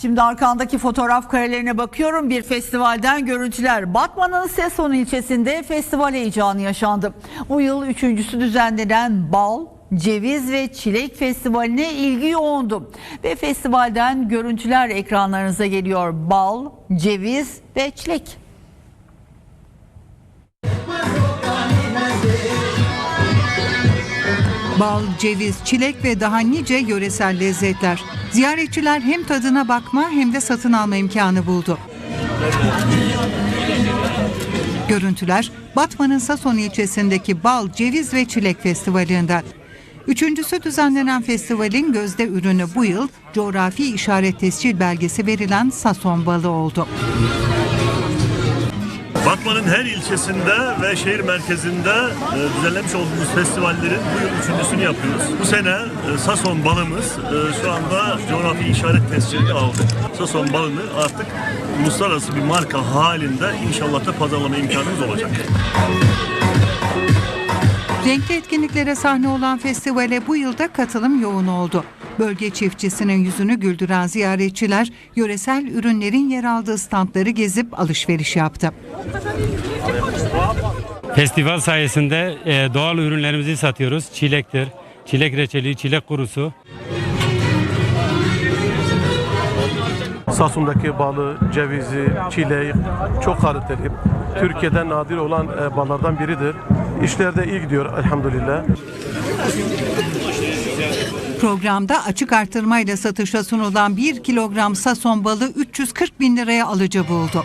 Şimdi arkandaki fotoğraf karelerine bakıyorum. Bir festivalden görüntüler. Batman'ın Seson ilçesinde festival heyecanı yaşandı. Bu yıl üçüncüsü düzenlenen bal, ceviz ve çilek festivaline ilgi yoğundu. Ve festivalden görüntüler ekranlarınıza geliyor. Bal, ceviz ve çilek. Bal, ceviz, çilek ve daha nice yöresel lezzetler. Ziyaretçiler hem tadına bakma hem de satın alma imkanı buldu. Görüntüler Batman'ın Sason ilçesindeki Bal, Ceviz ve Çilek Festivali'nden. Üçüncüsü düzenlenen festivalin gözde ürünü bu yıl coğrafi işaret tescil belgesi verilen Sason balı oldu. Batman'ın her ilçesinde ve şehir merkezinde e, düzenlemiş olduğumuz festivallerin bu yıl üçüncüsünü yapıyoruz. Bu sene e, Sason balımız e, şu anda coğrafi işaret tescilini aldı. Sason balını artık uluslararası bir marka halinde inşallah da pazarlama imkanımız olacak. Renkli etkinliklere sahne olan festivale bu yılda katılım yoğun oldu. Bölge çiftçisinin yüzünü güldüren ziyaretçiler yöresel ürünlerin yer aldığı standları gezip alışveriş yaptı. Festival sayesinde e, doğal ürünlerimizi satıyoruz. Çilektir, çilek reçeli, çilek kurusu. Samsun'daki balı, cevizi, çileği çok kaliteli. Türkiye'de nadir olan e, ballardan biridir. İşler de iyi gidiyor elhamdülillah. Programda açık artırmayla satışa sunulan 1 kilogram sason balı 340 bin liraya alıcı buldu.